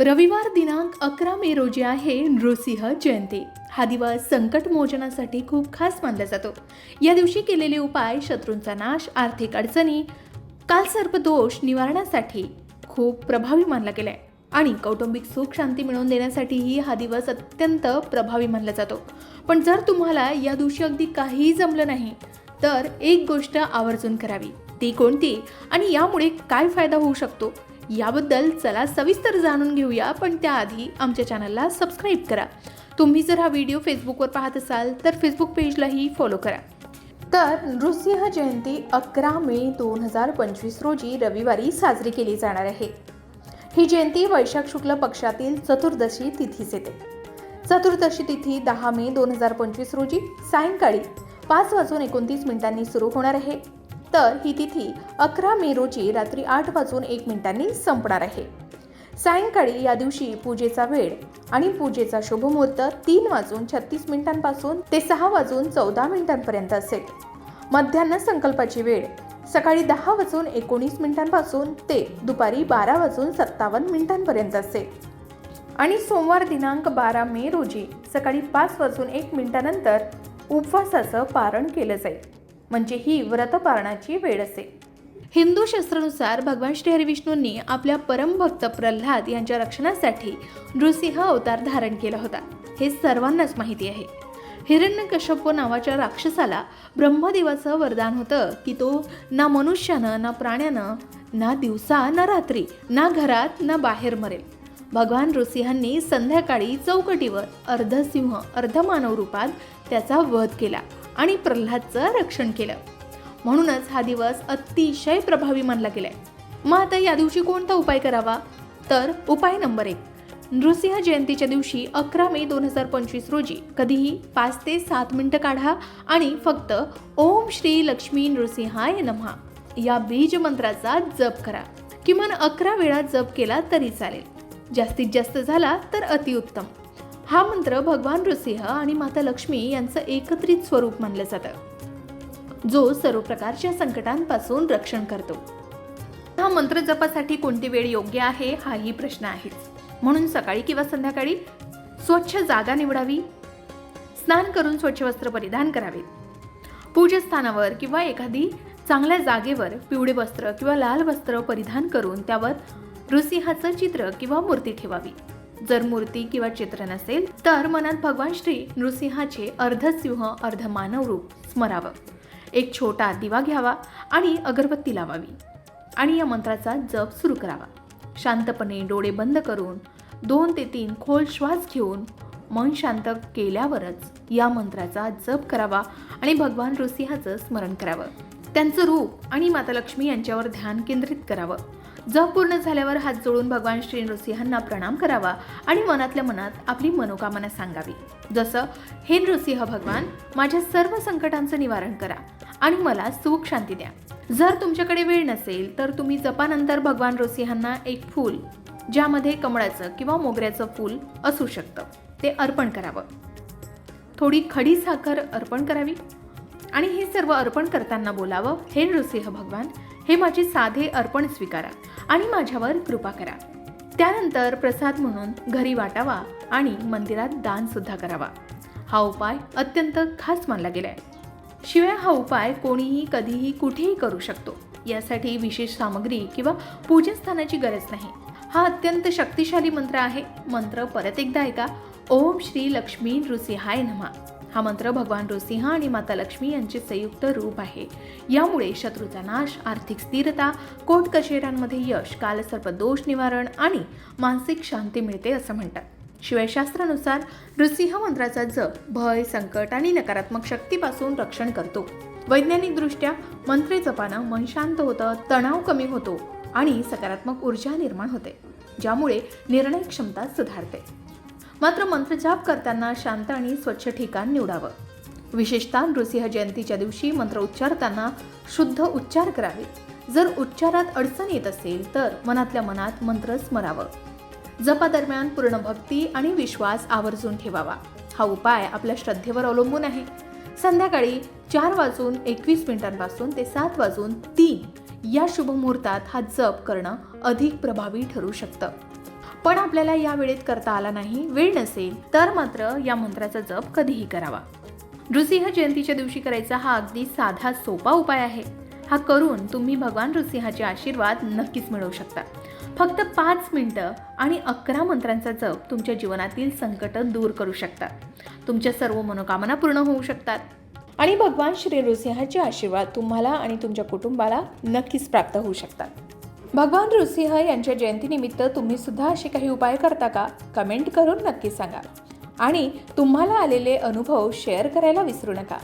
रविवार दिनांक अकरा मे रोजी आहे नृसिंह जयंती. हा दिवस संकट मोचनासाठी खूप खास मानला जातो. या दिवशी केलेले उपाय शत्रूंचा नाश आर्थिक अडचणी कालसर्प दोष निवारणासाठी खूप प्रभावी मानला गेलाय. आणि कौटुंबिक सुख शांती मिळवून देण्यासाठीही हा दिवस अत्यंत प्रभावी मानला जातो. पण जर तुम्हाला या दिवशी अगदी काहीही जमलं नाही तर एक गोष्ट आवर्जून करावी. ती कोणती आणि यामुळे काय फायदा होऊ शकतो? याबद्दल चला सविस्तर जाणून घेऊया पण त्याआधी आमच्या चॅनलला सबस्क्राईब करा. तुम्ही जर हा व्हिडिओ फेसबुकवर पाहत असाल तर फेसबुक पेजलाही फॉलो करा. तर नृसिंह जयंती अकरा मे दोन हजार पंचवीस रोजी रविवारी साजरी केली जाणार आहे. ही जयंती वैशाख शुक्ल पक्षातील चतुर्दशी तिथीस येते. चतुर्दशी तिथी दहा मे दोन हजार पंचवीस रोजी सायंकाळी पाच वाजून एकोणतीस मिनिटांनी सुरू होणार आहे. तर ही तिथी अकरा मे रोजी रात्री आठ वाजून एक मिनिटांनी संपणार आहे. सायंकाळी या दिवशी पूजेचा वेळ आणि पूजेचा शुभमुहूर्त तीन वाजून छत्तीस मिनिटांपासून ते सहा वाजून चौदा मिनिटांपर्यंत असेल. मध्यान्ह संकल्पाची वेळ सकाळी दहा वाजून एकोणीस मिनिटांपासून ते दुपारी बारा वाजून सत्तावन्न मिनिटांपर्यंत असेल. आणि सोमवार दिनांक बारा मे रोजी सकाळी पाच वाजून एक मिनिटानंतर उपवासाचं पारण केलं जाईल. म्हणजे ही व्रतपारणाची वेळ असेल हिंदू शास्त्रानुसार भगवान श्री हरिविष्णूंनी आपल्या परमभक्त प्रल्हाद यांच्या रक्षणासाठी नृसिंह अवतार धारण केला होता. हे सर्वांनाच माहिती आहे. हिरण्यकश्यप नावाच्या राक्षसाला ब्रह्मदेवाचं वरदान होतं की तो ना मनुष्यानं ना प्राण्यानं ना दिवसा ना रात्री ना घरात ना बाहेर मरेल. भगवान ऋषिहांनी संध्याकाळी चौकटीवर अर्धसिंह अर्धमानव रूपात त्याचा वध केला. आणि प्रल्हादचं रक्षण केलं. म्हणूनच हा दिवस अतिशय प्रभावी मानला गेलाय. मग आता या दिवशी कोणता उपाय करावा? तर उपाय नंबर एक. नृसिंह जयंतीच्या दिवशी अकरा मे दोन हजार पंचवीस रोजी कधीही पाच ते सात मिनिटं काढा आणि फक्त ओम श्री लक्ष्मी नृसिंहाय नमहा. या बीज मंत्राचा जप करा. किमान अकरा वेळा जप केला तरी चालेल. जास्तीत जास्त झाला तर अतिउत्तम. हा मंत्र भगवान नृसिंह आणि माता लक्ष्मी यांचं एकत्रित स्वरूप मानलं जातं. जो सर्व प्रकारच्या संकटांपासून रक्षण करतो. हा मंत्र जपासाठी कोणती वेळ योग्य आहे हाही प्रश्न आहेच म्हणून सकाळी किंवा संध्याकाळी स्वच्छ जागा निवडावी. स्नान करून स्वच्छ वस्त्र परिधान करावे. पूजस्थानावर किंवा एखादी चांगल्या जागेवर पिवळे वस्त्र किंवा लाल वस्त्र परिधान करून त्यावर नृसिंहाचं चित्र किंवा मूर्ती ठेवावी. जर मूर्ती किंवा चित्र नसेल तर मनात भगवान श्री नृसिंहाचे अर्धसिंह अर्ध मानव रूप स्मरावं. एक छोटा दिवा घ्यावा आणि अगरबत्ती लावावी आणि या मंत्राचा जप सुरू करावा. शांतपणे डोळे बंद करून दोन ते तीन खोल श्वास घेऊन मन शांत केल्यावरच या मंत्राचा जप करावा आणि भगवान नृसिंहाचं स्मरण करावं. त्यांचं रूप आणि माता लक्ष्मी यांच्यावर ध्यान केंद्रित करावं. जप पूर्ण झाल्यावर हात जोडून भगवान श्री नृसिंहांना प्रणाम करावा आणि मनातल्या मनात आपली मनोकामना सांगावी. जसं हे नृसिंह भगवान माझ्या सर्व संकटांचं निवारण करा आणि मला सुख शांती द्या. जर तुमच्याकडे वेळ नसेल तर तुम्ही जपानंतर भगवान नृसिंहांना एक फूल ज्यामध्ये कमळाचं किंवा मोगऱ्याचं फूल असू शकतं. ते अर्पण करावं. थोडी खडी साखर अर्पण करावी आणि हे सर्व अर्पण करताना बोलावं हे नृसिंह भगवान हे माझे साधे अर्पण स्वीकारा आणि माझ्यावर कृपा करा. त्यानंतर प्रसाद म्हणून घरी वाटावा आणि मंदिरात दान सुद्धा करावा. हा उपाय अत्यंत खास मानला गेलाय. शिवाय हा उपाय कोणीही कधीही कुठेही करू शकतो. यासाठी विशेष सामग्री किंवा पूजनस्थानाची गरज नाही. हा अत्यंत शक्तिशाली मंत्र आहे. मंत्र परत एकदा ऐका. ओम श्री लक्ष्मी नृसिहाय नमा. हा मंत्र भगवान नृसिंह आणि माता लक्ष्मी यांचे संयुक्त रूप आहे. यामुळे शत्रूचा नाश आर्थिक स्थिरता कोर्ट कचेऱ्यांमध्ये यश कालसर्प दोष निवारण आणि मानसिक शांती मिळते असं म्हणतात. शिवाय शास्त्रानुसार नृसिंह मंत्राचा जप भय संकट आणि नकारात्मक शक्तीपासून रक्षण करतो. वैज्ञानिकदृष्ट्या मंत्रे जपानं मन शांत होतं तणाव कमी होतो आणि सकारात्मक ऊर्जा निर्माण होते ज्यामुळे निर्णय क्षमता सुधारते. मात्र मंत्रजाप करताना शांत आणि स्वच्छ ठिकाण निवडावं. विशेषतः नृसिंह जयंतीच्या दिवशी मंत्र उच्चारताना शुद्ध उच्चार करावे. जर उच्चारात अडचण येत असेल तर मनातल्या मनात मंत्र स्मरावं. जपादरम्यान पूर्ण भक्ती आणि विश्वास आवर्जून ठेवावा. हा उपाय आपल्या श्रद्धेवर अवलंबून आहे. संध्याकाळी चार वाजून एकवीस मिनिटांपासून ते सात वाजून तीन या शुभमुहूर्तात हा जप करणं अधिक प्रभावी ठरू शकतं. पण आपल्याला या वेळेत करता आला नाही वेळ नसेल तर मात्र या मंत्राचा जप कधीही करावा. नृसिंह जयंतीच्या दिवशी करायचा हा अगदी साधा सोपा उपाय आहे. हा करून तुम्ही भगवान नृसिंहाचे आशीर्वाद नक्कीच मिळवू शकता. फक्त पाच मिनटं आणि अकरा मंत्रांचा जप तुमच्या जीवनातील संकट दूर करू शकतात तुमच्या सर्व मनोकामना पूर्ण होऊ शकतात. आणि भगवान श्री नृसिंहाचे आशीर्वाद तुम्हाला आणि तुमच्या कुटुंबाला नक्कीच प्राप्त होऊ शकतात. भगवान नृसिंह यांच्या जयंतीनिमित्त तुम्ही सुद्धा असे काही उपाय करता का? कमेंट करून नक्की सांगा. आणि तुम्हाला आलेले अनुभव शेअर करायला विसरू नका.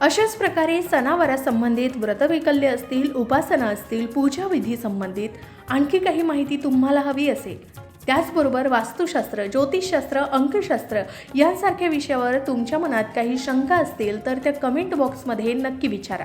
अशाच प्रकारे सणावारासंबंधित व्रतवैकल्य असतील उपासना असतील पूजा विधी संबंधित आणखी काही माहिती तुम्हाला हवी असेल त्याचबरोबर वास्तुशास्त्र ज्योतिषशास्त्र अंकशास्त्र यांसारख्या विषयावर तुमच्या मनात काही शंका असतील तर त्या कमेंट बॉक्समध्ये नक्की विचारा.